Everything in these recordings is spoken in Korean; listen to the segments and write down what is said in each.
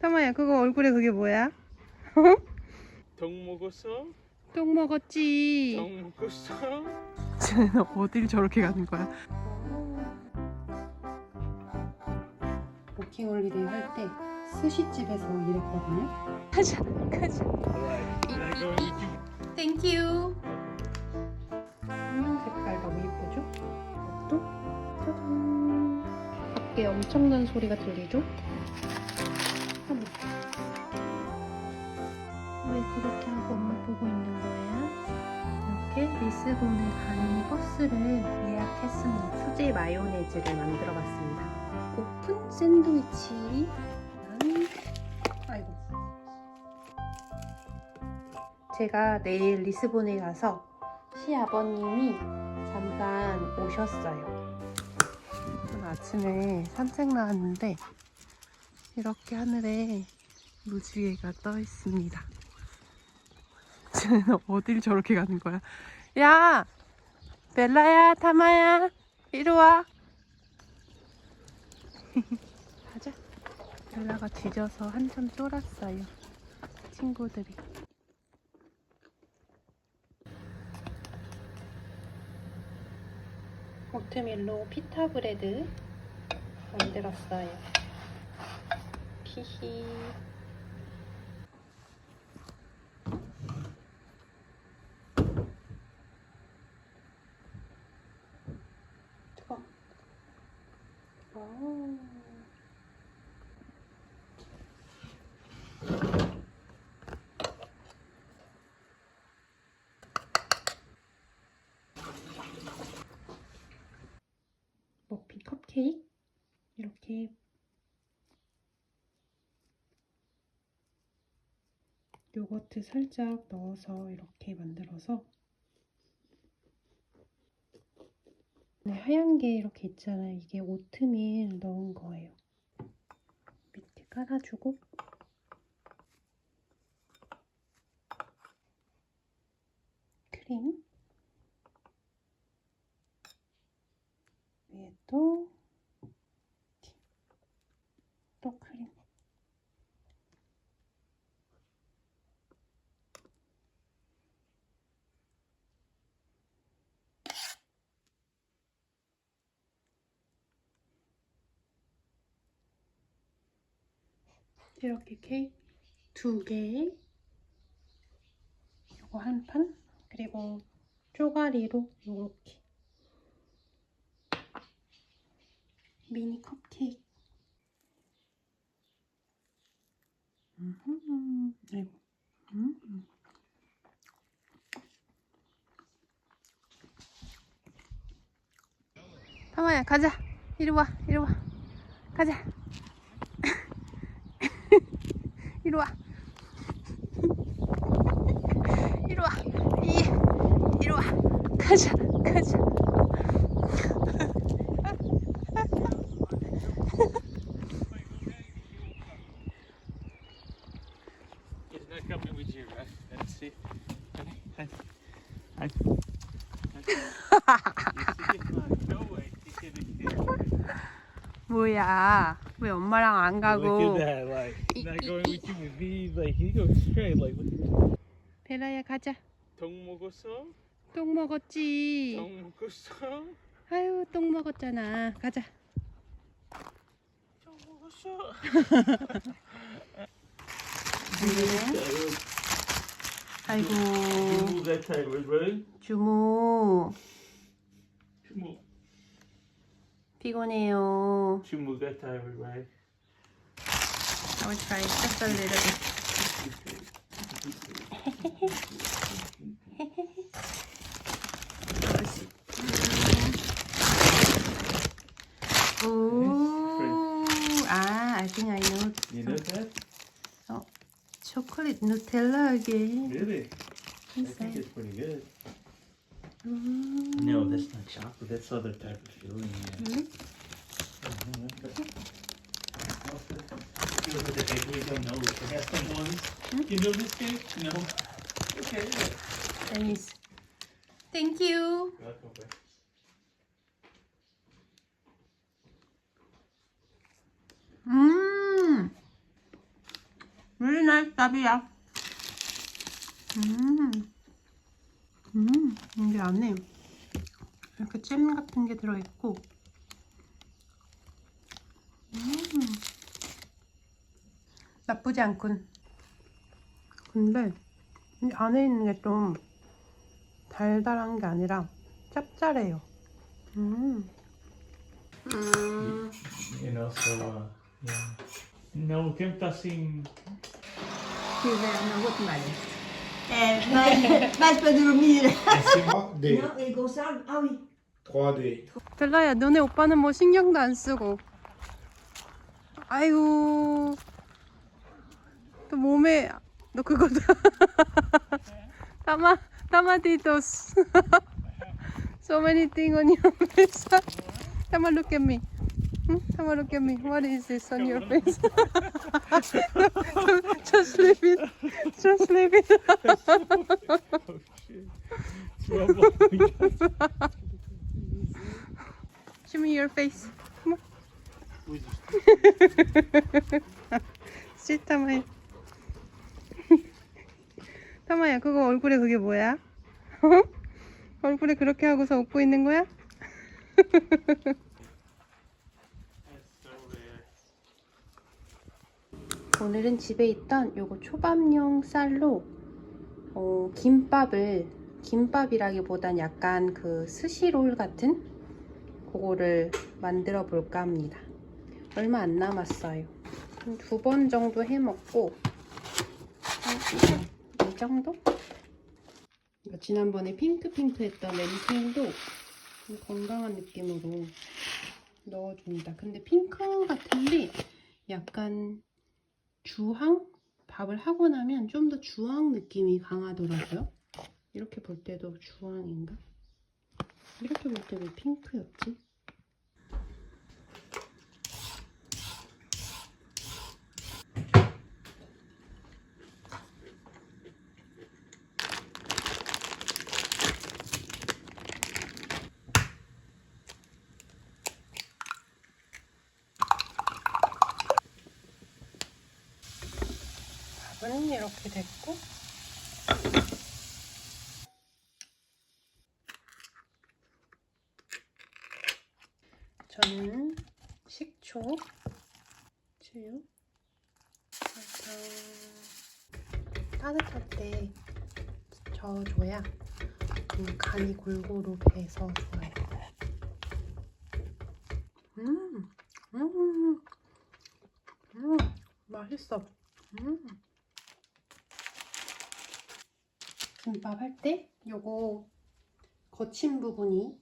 타마야 그거 얼굴에 그게 뭐야? 정 먹었어? 똥 먹었지. 정 먹었어? 쟤는 어딜 저렇게 가는 거야? 워킹 홀리데이 할 때 스시집에서 일했거든요. 가자, 가자. 땡큐. 음, 색깔 너무 예쁘죠? 또 짜잔. 밖에 엄청난 소리가 들리죠? 왜 그렇게 하고 엄마 보고 있는 거야? 이렇게 리스본에 가는 버스를 예약했습니다. 수제 마요네즈를 만들어 봤습니다. 오픈 샌드위치. 음, 아이고. 제가 내일 리스본에 가서 시아버님이 잠깐 오셨어요. 아침에 산책 나왔는데 이렇게 하늘에 무지개가 떠 있습니다. 쟤는 어딜 저렇게 가는 거야? 야! 벨라야, 타마야, 이리 와. 가자. 벨라가 뒤져서 한참 쫄았어요. 친구들이. 오트밀로 피타 브레드 만들었어요. 히히. 뜨거. 와우. 머핀 컵케이크 이렇게 요거트 살짝 넣어서 이렇게 만들어서 네, 하얀 게 이렇게 있잖아요. 이게 오트밀 넣은 거예요. 밑에 깔아주고 크림 위에 또, 또 크림. 이렇게 케이크 두 개, 요거 한 판, 그리고 쪼가리로 요렇게 미니 컵케이크. 음, 아이고. 음. 타마야 가자. 이리 와, 이리 와. 가자. 이리 와. 이리 와. 이, 이리 와. 가자, 가자. 뭐야? 왜 엄마랑 안 가고? 베라야 가자. 정 먹었어? 똥 먹었지. 정 먹었어? 아유 똥 먹었잖아. 가자. 정 먹었어? 아이고? 주모 Move. 피곤해요. She move that tight, right? I will try just a little bit. Ooh, ah, I think I know. You know that? Chocolate Nutella again. Really? I think it's pretty good. Mm. No, mm-hmm. that's not chocolate. That's other type of filling. Yeah. Mm -hmm. Look at the cake. We don't know. We have some ones. Hmm? You know this cake? No. Okay. Thanks. Thank you. Mmm. Really nice, Tabia. Mmm. 음, 음, 이게 안에 이렇게 잼 같은 게 들어있고, 음, 나쁘지 않군. 근데 이 안에 있는 게 좀 달달한 게 아니라 짭짤해요. 음. 음. You know, so, uh, yeah. Não, tempo está assim. Sì, beh, non vuoi mai. Eh, vai, vai per dormire. 3D. No, il Gonçalves, ah oui. 3D. 델라야, 너네 오빠는 뭐 신경도 안 쓰고. 아이고. 또 몸에 너 그거 다. 타마 타마디토스. so many things on your face. Tama, look at me. Hmm? Tama, look at me. What is this on your face? Just leave it. Just leave it. Oh. Show me your face. Ui, sit, 타마야. 타마야, 그거 얼굴에 그게 뭐야? 어? 얼굴에 그렇게 하고서 웃고 있는 거야? 오늘은 집에 있던 요거 초밥용 쌀로 어, 김밥을 김밥이라기보단 약간 그 스시롤 같은 그거를 만들어 볼까 합니다. 얼마 안 남았어요. 두 번 정도 해 먹고 한이 정도? 이거 지난번에 핑크핑크 했던 렌팅도 건강한 느낌으로 넣어줍니다. 근데 핑크 같은데 약간 주황? 밥을 하고 나면 좀 더 주황 느낌이 강하더라고요. 이렇게 볼 때도 주황인가? 이렇게 볼 때도 핑크였지? 이렇게 됐고 저는 식초, 새우, 설탕 따뜻할 때 저어줘야 음, 간이 골고루 배서 좋아요. 음, 음, 음, 맛있어. 음. 김밥 할 때 요거 거친 부분이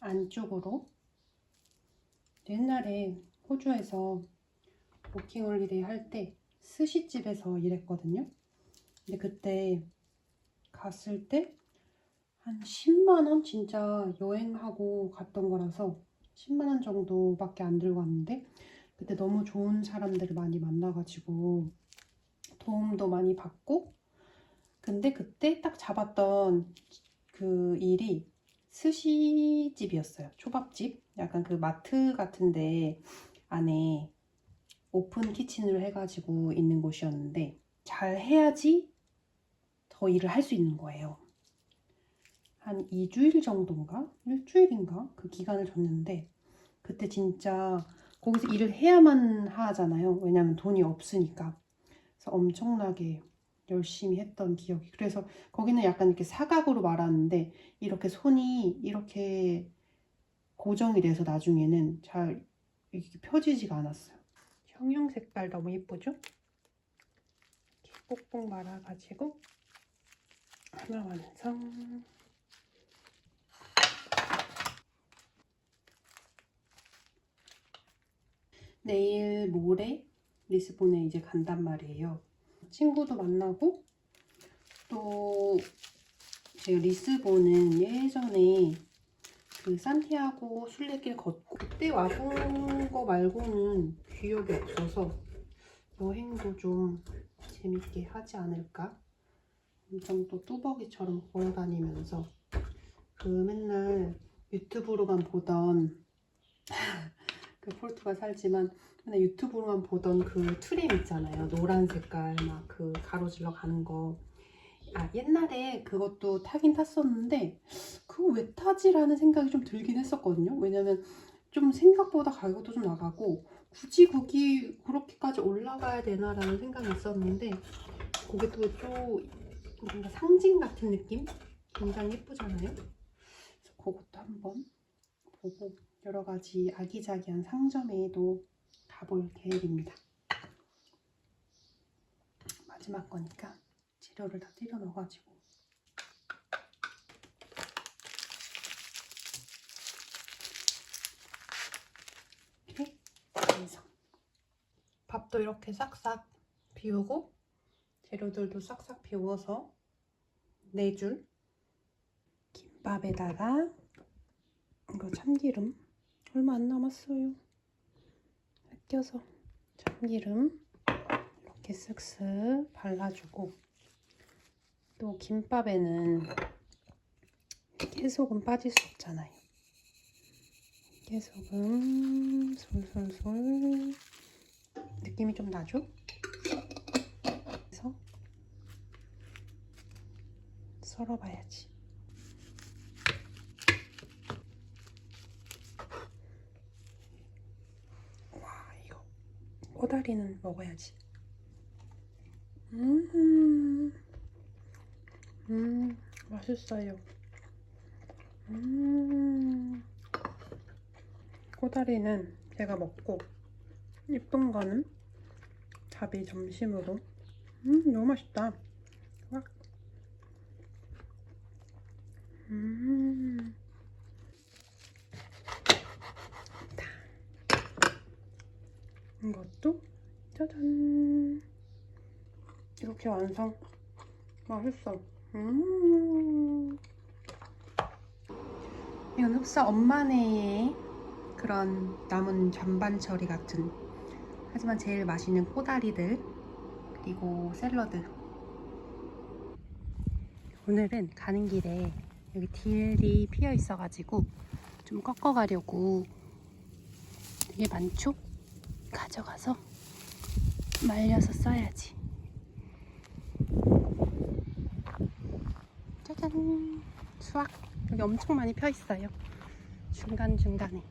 안쪽으로 옛날에 호주에서 워킹 홀리데이 할 때 스시집에서 일했거든요. 근데 그때 갔을 때 한 10만 원 진짜 여행하고 갔던 거라서 10만 원 정도밖에 안 들고 왔는데 그때 너무 좋은 사람들을 많이 만나가지고 도움도 많이 받고 근데 그때 딱 잡았던 그 일이 스시집이었어요. 초밥집. 약간 그 마트 같은데 안에 오픈 키친으로 해가지고 있는 곳이었는데 잘 해야지 더 일을 할 수 있는 거예요. 한 2주일 정도인가? 일주일인가? 그 기간을 줬는데 그때 진짜 거기서 일을 해야만 하잖아요. 왜냐면 돈이 없으니까. 그래서 엄청나게 열심히 했던 기억이. 그래서 거기는 약간 이렇게 사각으로 말하는데 이렇게 손이 이렇게 고정이 돼서 나중에는 잘 이렇게 펴지지가 않았어요. 형형 색깔 너무 예쁘죠? 이렇게 뽁뽁 말아가지고 하나 완성. 내일 모레 리스본에 이제 간단 말이에요. 친구도 만나고 또 제가 리스본은 예전에 그 산티아고 순례길 걷고 그때 와본 거 말고는 기억이 없어서 여행도 좀 재밌게 하지 않을까? 엄청 또 뚜벅이처럼 걸어다니면서 그 맨날 유튜브로만 보던 그 폴트가 살지만 유튜브로만 보던 그 트림 있잖아요. 노란 색깔 막 그 가로질러 가는 거. 아 옛날에 그것도 타긴 탔었는데 그거 왜 타지라는 생각이 좀 들긴 했었거든요. 왜냐면 좀 생각보다 가격도 좀 나가고 굳이 거기 그렇게까지 올라가야 되나라는 생각이 있었는데 그게 또 좀 뭔가 상징 같은 느낌? 굉장히 예쁘잖아요. 그래서 그것도 한번 보고 여러 가지 아기자기한 상점에도 가볼 계획입니다. 마지막 거니까 재료를 다 때려 넣어가지고 이렇게 완성. 밥도 이렇게 싹싹 비우고 재료들도 싹싹 비워서 네 줄. 김밥에다가 이거 참기름 얼마 안 남았어요. 아껴서 참기름 이렇게 쓱쓱 발라주고 또 김밥에는 깨소금 빠질 수 없잖아요. 깨소금 솔솔솔 느낌이 좀 나죠? 그래서 썰어봐야지. 와 이거 꼬다리는 먹어야지. 음, 음 맛있어요. 음, 꼬다리는 제가 먹고 예쁜 거는 답이 점심으로. 음 너무 맛있다. 와. 음. 이것도? 짜잔. 이렇게 완성. 맛있어. 음. 이건 흡사 엄마네의 그런 남은 잔반 처리 같은. 하지만 제일 맛있는 꼬다리들 그리고 샐러드. 오늘은 가는 길에 여기 딜이 피어 있어가지고 좀 꺾어 가려고. 되게 많죠? 가져가서 말려서 써야지. 짜잔! 수확! 여기 엄청 많이 펴 있어요. 중간중간에.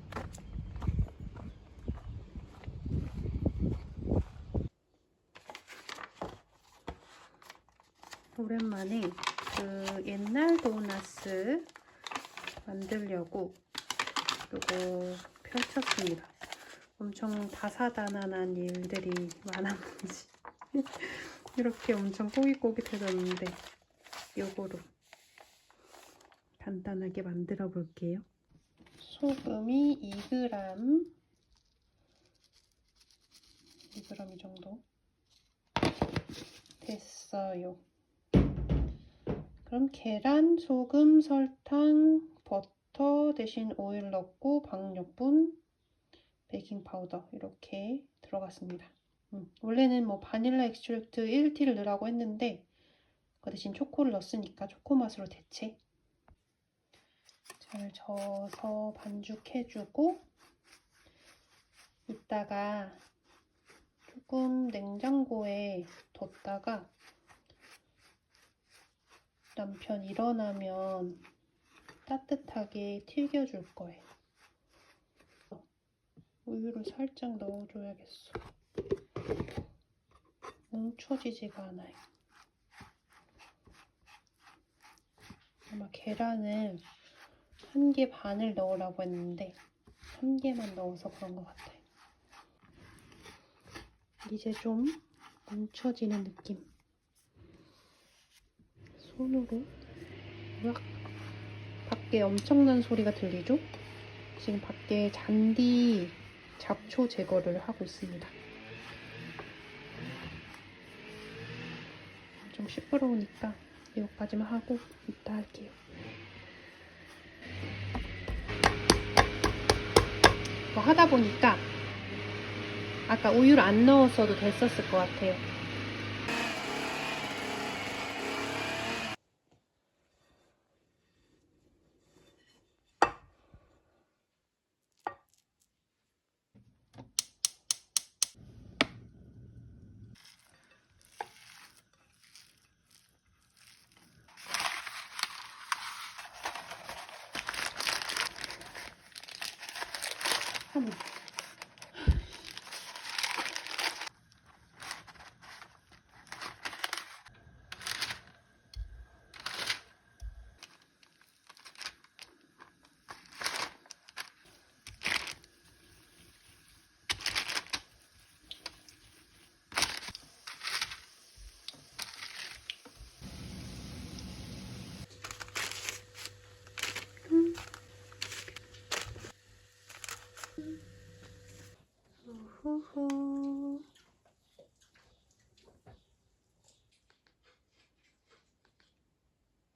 오랜만에 그 옛날 도나스 만들려고 이거 펼쳤습니다. 엄청 다사다난한 일들이 많았는지 이렇게 엄청 꼬깃꼬깃해졌는데 요거로 간단하게 만들어 볼게요. 소금이 2g 2g 이 정도 됐어요. 그럼 계란, 소금, 설탕, 버터 대신 오일 넣고 박력분 베이킹 파우더 이렇게 들어갔습니다. 음, 원래는 뭐 바닐라 엑스트랙트 1티를 넣으라고 했는데 그 대신 초코를 넣었으니까 초코 맛으로 대체 잘 저어서 반죽해주고 이따가 조금 냉장고에 뒀다가 남편 일어나면 따뜻하게 튀겨줄 거예요. 우유를 살짝 넣어줘야겠어. 뭉쳐지지가 않아요. 아마 계란을 한개 반을 넣으라고 했는데 한 개만 넣어서 그런 것 같아요. 이제 좀 뭉쳐지는 느낌. 손으로 으악 밖에 엄청난 소리가 들리죠? 지금 밖에 잔디 잡초 제거를 하고 있습니다. 좀 시끄러우니까 이것까지만 하고 이따 할게요. 뭐 하다 보니까 아까 우유를 안 넣었어도 됐었을 것 같아요.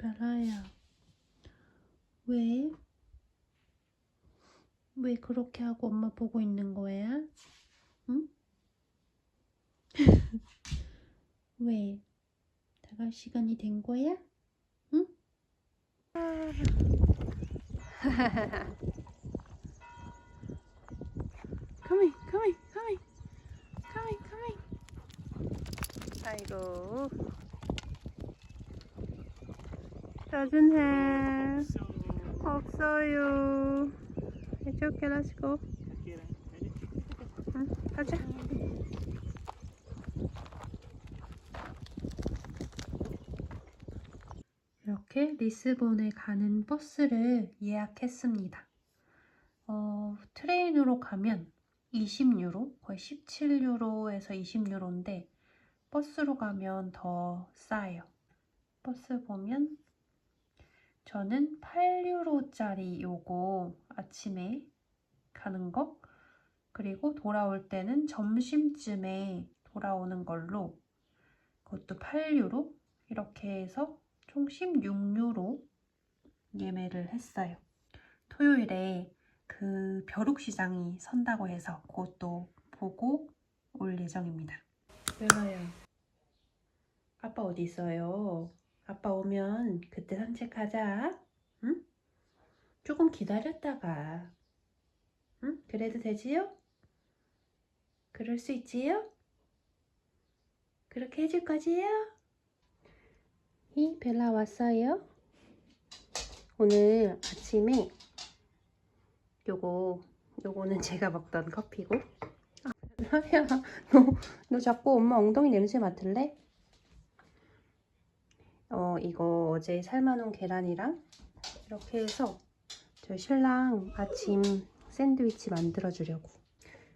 베라야. 왜? 왜 그렇게 하고 엄마 보고 있는 거야? 응? 왜? 나갈 시간이 된 거야? 응? here, come here, come here. 아이고. Have. So, 없어요. It's okay, let's 가자. 이렇게 리스본에 가는 버스를 예약했습니다. 어, 트레인으로 가면 20유로, 거의 17유로에서 20유로인데 버스로 가면 더 싸요. 버스 보면 저는 8유로짜리 요거 아침에 가는 거 그리고 돌아올 때는 점심쯤에 돌아오는 걸로 그것도 8유로 이렇게 해서 총 16유로 예매를 했어요. 토요일에 그 벼룩시장이 선다고 해서 그것도 보고 올 예정입니다. 왜나요? 아빠 어디 있어요? 아빠 오면 그때 산책하자. 응? 조금 기다렸다가. 응? 그래도 되지요? 그럴 수 있지요? 그렇게 해줄 거지요? 이 벨라 왔어요? 오늘 아침에 요거 요거는 제가 먹던 커피고 아, 벨라야 너, 너 자꾸 엄마 엉덩이 냄새 맡을래? 어 이거 어제 삶아놓은 계란이랑 이렇게 해서 저 신랑 아침 샌드위치 만들어 주려고.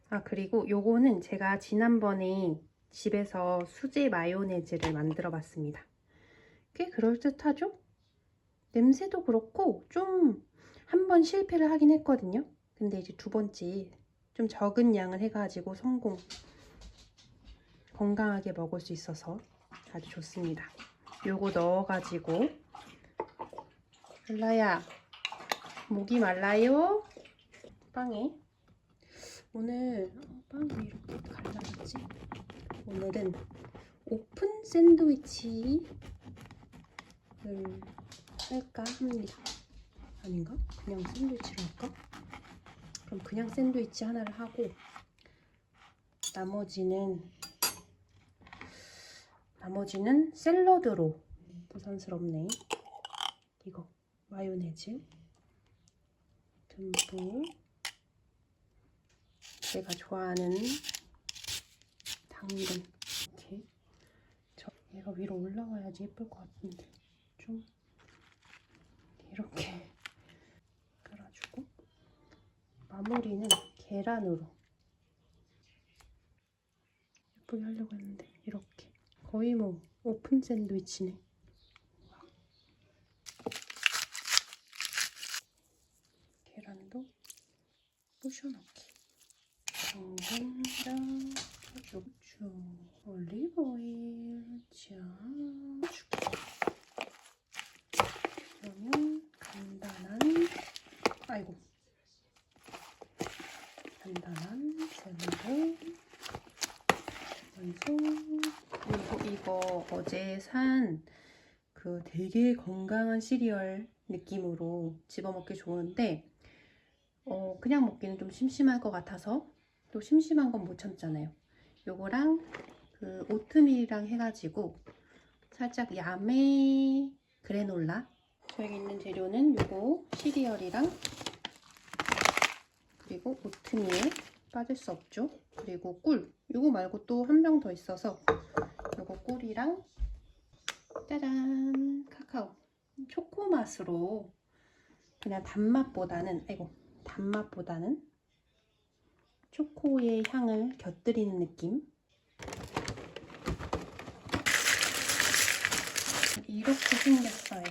아 그리고 요거는 제가 지난번에 집에서 수제 마요네즈를 만들어 봤습니다. 꽤 그럴듯하죠? 냄새도 그렇고 좀 한 번 실패를 하긴 했거든요. 근데 이제 두 번째 좀 적은 양을 해가지고 성공 건강하게 먹을 수 있어서 아주 좋습니다 요거 넣어가지고 벨라야 목이 말라요? 빵에 오늘 어, 빵이 왜 이렇게 갈라졌지? 오늘은 오픈 샌드위치를 할까 합니다 아닌가? 그냥 샌드위치를 할까? 그럼 그냥 샌드위치 하나를 하고 나머지는 나머지는 샐러드로. 부산스럽네. 이거 마요네즈. 듬뿍. 제가 좋아하는 당근. 이렇게. 저 얘가 위로 올라와야지 예쁠 것 같은데. 좀. 이렇게. 깔아주고. 마무리는 계란으로. 예쁘게 하려고 했는데 이렇게 거의 뭐 오픈 샌드위치네. 계란도 부셔넣기. 당근이랑 고추, 올리브 오일, 짠. 그러면 간단한, 아이고, 간단한 샐러드. 그리고 이거 어제 산 그 되게 건강한 시리얼 느낌으로 집어먹기 좋은데 어 그냥 먹기는 좀 심심할 것 같아서 또 심심한 건 못 참잖아요. 요거랑 그 오트밀이랑 해가지고 살짝 야매 그래놀라 저기 있는 재료는 요거 시리얼이랑 그리고 오트밀 빠질 수 없죠. 그리고 꿀. 요거 말고 또 한 병 더 있어서 요거 꿀이랑 짜잔. 카카오. 초코 맛으로 그냥 단맛보다는 아이고 단맛보다는 초코의 향을 곁들이는 느낌? 이렇게 생겼어요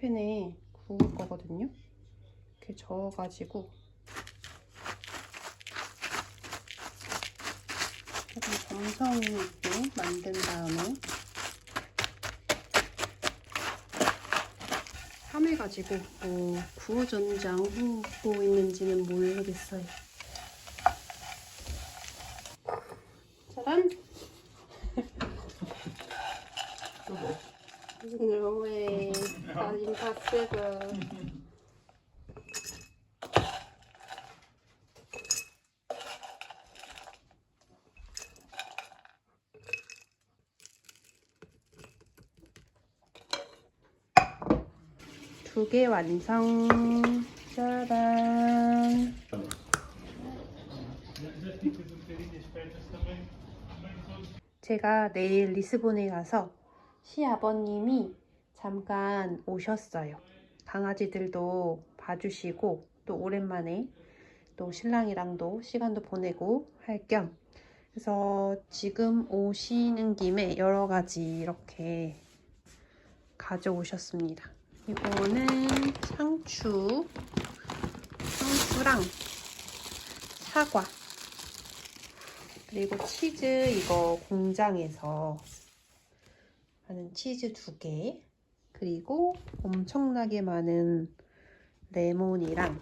프라이팬에 구울 거거든요. 이렇게 저어가지고 조금 정성 있게 만든 다음에 삶해가지고 뭐 구우전장 굽고 뭐 있는지는 모르겠어요. 짜란! 쓰고 두 개 완성. 짜란. 제가 내일 리스본에 가서 시아버님이 잠깐 오셨어요. 강아지들도 봐주시고 또 오랜만에 또 신랑이랑도 시간도 보내고 할 겸 그래서 지금 오시는 김에 여러 가지 이렇게 가져오셨습니다. 이거는 상추, 상추랑 사과 그리고 치즈 이거 공장에서 하는 치즈 두 개, 그리고 엄청나게 많은 레몬이랑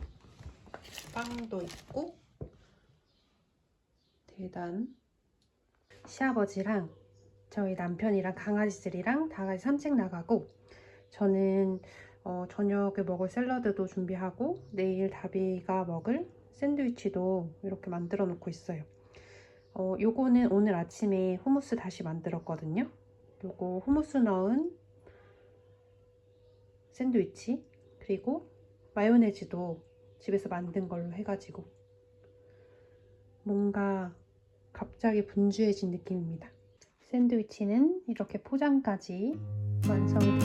빵도 있고 대단. 시아버지랑 저희 남편이랑 강아지들이랑 다 같이 산책 나가고 저는 어, 저녁에 먹을 샐러드도 준비하고 내일 다비가 먹을 샌드위치도 이렇게 만들어 놓고 있어요. 어, 요거는 오늘 아침에 후무스 다시 만들었거든요. 요거 후무스 넣은 샌드위치 그리고 마요네즈도 집에서 만든 걸로 해가지고 뭔가 갑자기 분주해진 느낌입니다. 샌드위치는 이렇게 포장까지 완성이